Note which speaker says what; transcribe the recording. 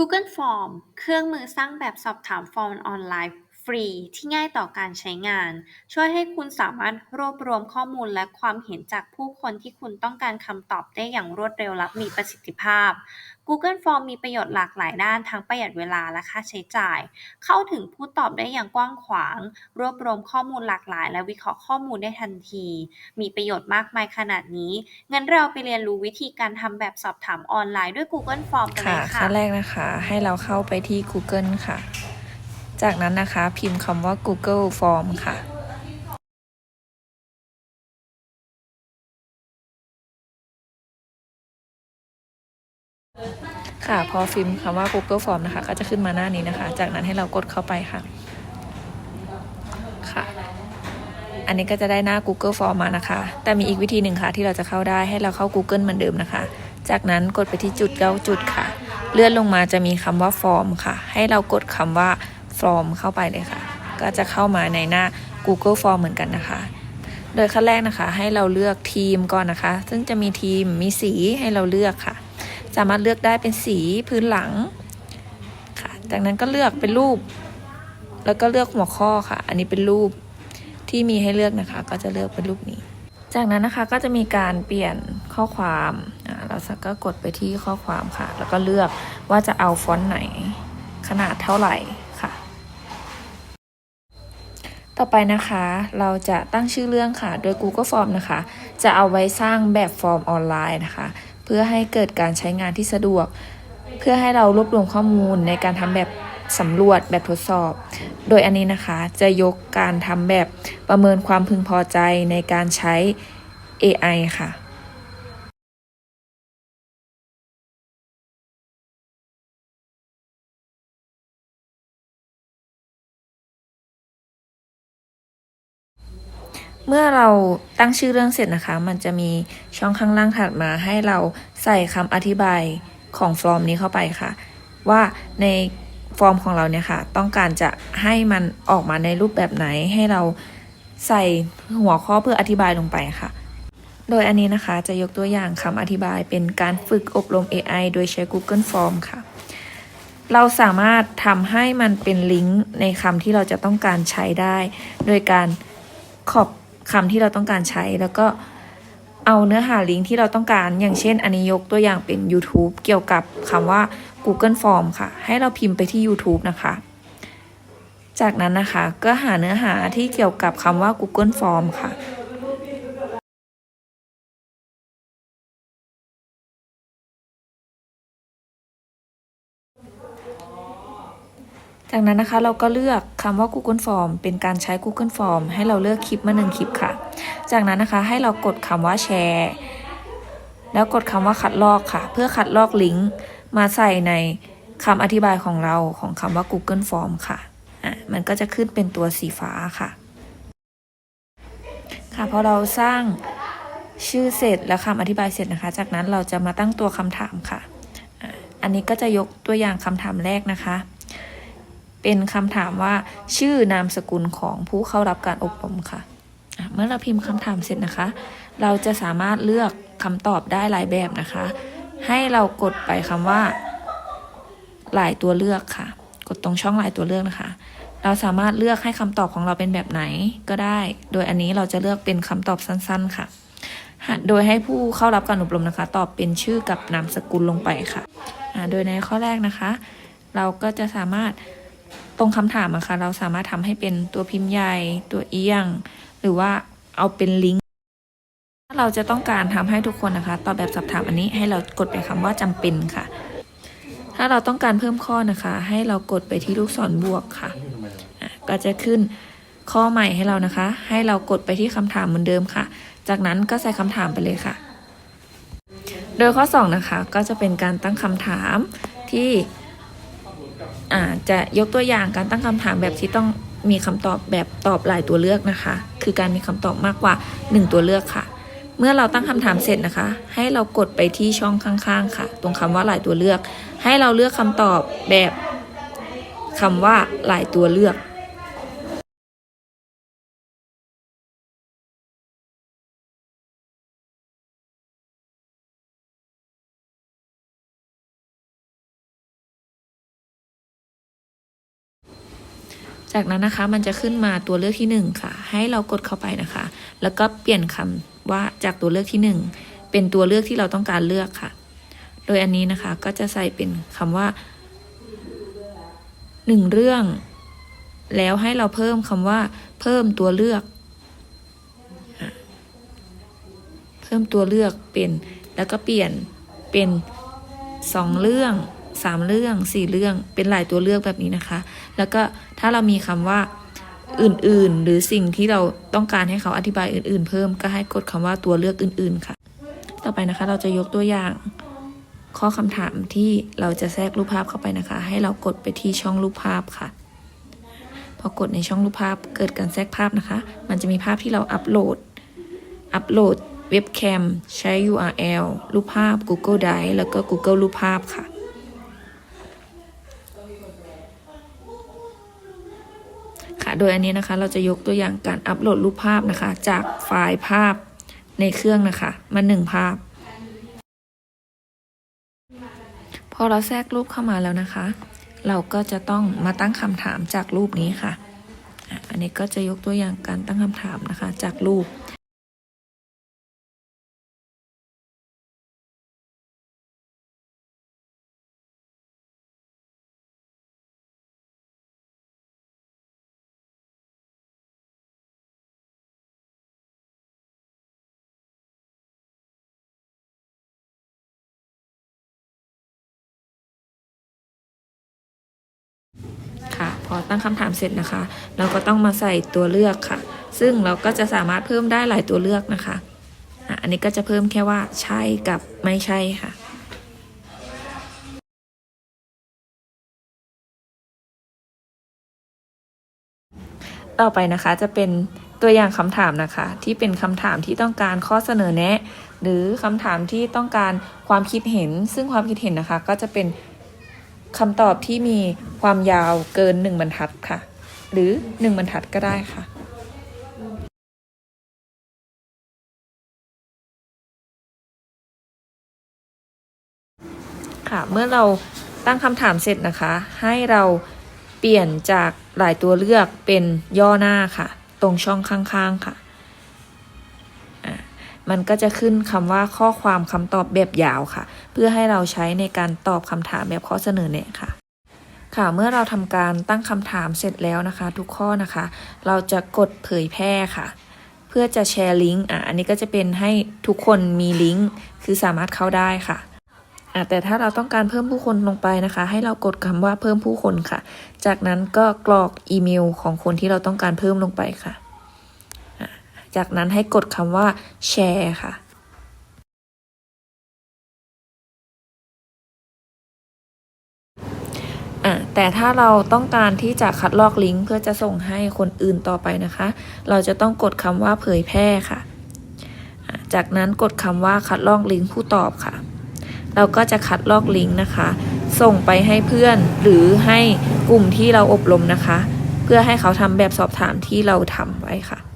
Speaker 1: Google Form เครื่องมือสร้างแบบสอบถามฟอร์มออนไลน์ รีที่ง่ายต่อการใช้งาน ช่วยให้คุณสามารถรวบรวมข้อมูลและความเห็นจากผู้คนที่คุณต้องการคำตอบได้อย่างรวดเร็วและมีประสิทธิภาพ Google Form มีประโยชน์หลากหลายด้านทั้งประหยัดเวลาและค่าใช้จ่าย เข้าถึงผู้ตอบได้อย่างกว้างขวาง รวบรวมข้อมูลหลากหลาย และวิเคราะห์ข้อมูลได้ทันที มีประโยชน์มากมายขนาดนี้ งั้นเราไปเรียนรู้วิธีการทำแบบสอบถามออนไลน์ด้วย Google Form กันเลยค่ะ
Speaker 2: ขั้นแรกนะคะ ให้เราเข้าไปที่ Google ค่ะ จากนั้นนะคะพิมพ์คำว่า Google Form ค่ะค่ะพอพิมพ์คำว่า Google Form นะคะ ก็จะขึ้นมาหน้านี้นะคะ จากนั้นให้เรากดเข้าไปค่ะ ค่ะ อันนี้ก็จะได้หน้า Google Form มานะคะ แต่มีอีกวิธีหนึ่งค่ะ ที่เราจะเข้าได้ให้เราเข้า Google เหมือนเดิมนะคะ จากนั้นกดไปที่จุดเก้าจุดค่ะ เลื่อนลงมาจะมีคำว่า Form ค่ะ ให้เรากดคำว่า Form เข้าไปเลยค่ะ ก็จะเข้ามาในหน้า Google Form เหมือนกันนะคะ โดยขั้นแรกนะคะ ให้เราเลือกทีมก่อนนะคะ ซึ่งจะมีทีมมีสีให้เราเลือกค่ะ สามารถเลือกได้เป็นสีพื้นหลังค่ะ จากนั้นก็เลือกเป็นรูป แล้วก็เลือกหัวข้อค่ะ อันนี้เป็นรูปที่มีให้เลือกนะคะ ก็จะเลือกเป็นรูปนี้ จากนั้นนะคะก็จะมีการเปลี่ยนข้อความเราสักก็กดไปที่ข้อความค่ะ แล้วก็เลือกว่าจะเอาฟอนต์ไหน ขนาดเท่าไหร่ค่ะ ต่อไปนะคะเราจะตั้งชื่อเรื่องค่ะ โดย Google Form นะคะ จะเอาไว้สร้างแบบฟอร์มออนไลน์นะคะ เพื่อให้เกิดการใช้งานที่สะดวก เพื่อให้เรารวบรวมข้อมูลในการทำแบบสำรวจแบบทดสอบ โดยอันนี้นะคะจะยกการทำแบบประเมินความพึงพอใจในการใช้ AI ค่ะ เมื่อเราตั้งชื่อเรื่องเสร็จนะคะ มันจะมีช่องข้างล่างถัดมาให้เราใส่คำอธิบายของฟอร์มนี้เข้าไปค่ะ ว่าในฟอร์มของเราเนี่ยค่ะ ต้องการจะให้มันออกมาในรูปแบบไหนให้เราใส่หัวข้อเพื่ออธิบายลงไปค่ะ โดยอันนี้นะคะจะยกตัวอย่างคำอธิบายเป็นการฝึกอบรม AI โดยใช้ Google Form ค่ะ เราสามารถทำให้มันเป็นลิงก์ในคำที่เราจะต้องการใช้ได้ โดยการขอบ คำที่เราต้องการใช้แล้วก็เอาเนื้อหาลิงก์ที่เราต้องการ อย่างเช่น อันนี้ยกตัวอย่างเป็น YouTube เกี่ยวกับคำว่า Google Form ค่ะ ให้เราพิมพ์ไปที่ YouTube นะคะ จากนั้นนะคะก็หาเนื้อหาที่เกี่ยวกับคำว่า Google Form ค่ะ จากนั้นนะคะเราก็เลือกคำว่า Google Form เป็นการใช้ Google Form ให้เราเลือกคลิปมาหนึ่งคลิปค่ะ จากนั้นนะคะให้เรากดคำว่าแชร์แล้วกดคำว่าคัดลอกค่ะ เพื่อคัดลอกลิงก์มาใส่ในคำอธิบายของเราของคำว่า Google Form ค่ะอะ มันก็จะขึ้นเป็นตัวสีฟ้าค่ะค่ะพอเราสร้างชื่อเสร็จและคำอธิบายเสร็จนะคะ จากนั้นเราจะมาตั้งตัวคำถามค่ะอะอันนี้ก็จะยกตัวอย่างคำถามแรกนะคะ เป็นคำถามว่าชื่อนามสกุลของผู้เข้ารับการอบรมค่ะ เมื่อเราพิมพ์คำถามเสร็จนะคะ เราจะสามารถเลือกคำตอบได้หลายแบบนะคะ ให้เรากดไปคำว่า หลายตัวเลือกค่ะ กดตรงช่องหลายตัวเลือกนะคะ เราสามารถเลือกให้คำตอบของเราเป็นแบบไหนก็ได้ โดยอันนี้เราจะเลือกเป็นคำตอบสั้น ๆค่ะโดยให้ผู้เข้ารับการอบรมนะคะ ตอบเป็นชื่อกับนามสกุลลงไปค่ะ โดยในข้อแรกนะคะ เราก็จะสามารถ ตรงคำถามอะค่ะเราสามารถทำให้เป็นตัวพิมพ์ใหญ่ตัวเอียง หรือว่าเอาเป็นลิงก์ถ้าเราจะต้องการทำให้ทุกคนนะคะตอบแบบสอบถามอันนี้ให้เรากดไปคำว่าจำเป็นค่ะ ถ้าเราต้องการเพิ่มข้อนะคะ ให้เรากดไปที่ลูกศรบวกค่ะก็จะขึ้นข้อใหม่ให้เรานะคะ ให้เรากดไปที่คำถามเหมือนเดิมค่ะ จากนั้นก็ใส่คำถามไปเลยค่ะ โดยข้อ 2 นะคะ ก็จะเป็นการตั้งคำถามที่ จะยกตัวอย่างการตั้งคำถามแบบที่ต้องมีคำตอบแบบตอบหลายตัวเลือกนะคะ คือการมีคำตอบมากกว่า 1 ตัวเลือกค่ะ เมื่อเราตั้งคำถามเสร็จนะคะ ให้เรากดไปที่ช่องข้างๆ ค่ะ ตรงคำว่าหลายตัวเลือก ให้เราเลือกคำตอบแบบคำว่าหลายตัวเลือก จากนั้นนะคะมันจะขึ้นมาตัวเลือกที่หนึ่งค่ะ ให้เรากดเข้าไปนะคะ แล้วก็เปลี่ยนคำว่าจากตัวเลือกที่หนึ่งเป็นตัวเลือกที่เราต้องการเลือกค่ะ โดยอันนี้นะคะก็จะใส่เป็นคำว่าหนึ่งเรื่อง แล้วให้เราเพิ่มคำว่าเพิ่มตัวเลือก เพิ่มตัวเลือกเป็นแล้วก็เปลี่ยนเป็นสองเรื่องสามเรื่องสี่เรื่องเป็นหลายตัวเลือกแบบนี้นะคะ แล้วก็ถ้าเรามีคำว่าอื่นๆ หรือสิ่งที่เราต้องการให้เขาอธิบายอื่น ๆ เพิ่มก็ให้กดคำว่าตัวเลือกอื่น ๆ ค่ะ ต่อไปนะคะ เราจะยกตัวอย่างข้อคำถามที่เราจะแทรกรูปภาพเข้าไปนะคะ ให้เรากดไปที่ช่องรูปภาพค่ะ พอกดในช่องรูปภาพเกิดการแทรกภาพนะคะ มันจะมีภาพที่เราอัปโหลด อัปโหลดเว็บแคมใช้ URL รูปภาพ Google Drive แล้วก็ Google รูปภาพค่ะ ค่ะ โดยอันนี้นะคะ เราจะยกตัวอย่างการอัปโหลดรูปภาพนะคะ จากไฟล์ภาพในเครื่องนะคะมาหนึ่งภาพ พอเราแทรกรูปเข้ามาแล้วนะคะ เราก็จะต้องมาตั้งคำถามจากรูปนี้ค่ะอะอันนี้ก็จะยกตัวอย่างการตั้งคำถามนะคะจากรูป พอตั้งคำถามเสร็จนะคะ เราก็ต้องมาใส่ตัวเลือกค่ะ ซึ่งเราก็จะสามารถเพิ่มได้หลายตัวเลือกนะคะอะอันนี้ก็จะเพิ่มแค่ว่าใช่กับไม่ใช่ค่ะต่อไปนะคะจะเป็นตัวอย่างคำถามนะคะ ที่เป็นคำถามที่ต้องการข้อเสนอแนะ หรือคำถามที่ต้องการความคิดเห็น ซึ่งความคิดเห็นนะคะ ก็จะเป็น คำตอบที่มีความยาวเกินหนึ่งบรรทัดค่ะ หรือหนึ่งบรรทัดก็ได้ค่ะค่ะ เมื่อเราตั้งคำถามเสร็จนะคะ ให้เราเปลี่ยนจากหลายตัวเลือกเป็นย่อหน้าค่ะ ตรงช่องข้างๆค่ะอะ มันก็จะขึ้นคำว่าข้อความคำตอบแบบยาวค่ะ เพื่อให้เราใช้ในการตอบคำถามแบบข้อเสนอแนะค่ะ ค่ะเมื่อเราทำการตั้งคำถามเสร็จแล้วนะคะ ทุกข้อนะคะ เราจะกดเผยแพร่ค่ะ เพื่อจะแชร์ลิงก์อะอันนี้ก็จะเป็นให้ทุกคนมีลิงก์คือสามารถเข้าได้ค่ะอะแต่ถ้าเราต้องการเพิ่มผู้คนลงไปนะคะ ให้เรากดคำว่าเพิ่มผู้คนค่ะ จากนั้นก็กรอกอีเมลของคนที่เราต้องการเพิ่มลงไปค่ะ จากนั้นให้กดคำว่าแชร์ค่ะแต่ถ้าเราต้องการที่จะคัดลอกลิงก์เพื่อจะส่งให้คนอื่นต่อไปนะคะ เราจะต้องกดคำว่าเผยแพร่ค่ะ จากนั้นกดคำว่าคัดลอกลิงก์ผู้ตอบค่ะ เราก็จะคัดลอกลิงก์นะคะ ส่งไปให้เพื่อนหรือให้กลุ่มที่เราอบรมนะคะ เพื่อให้เขาทำแบบสอบถามที่เราทำไว้ค่ะ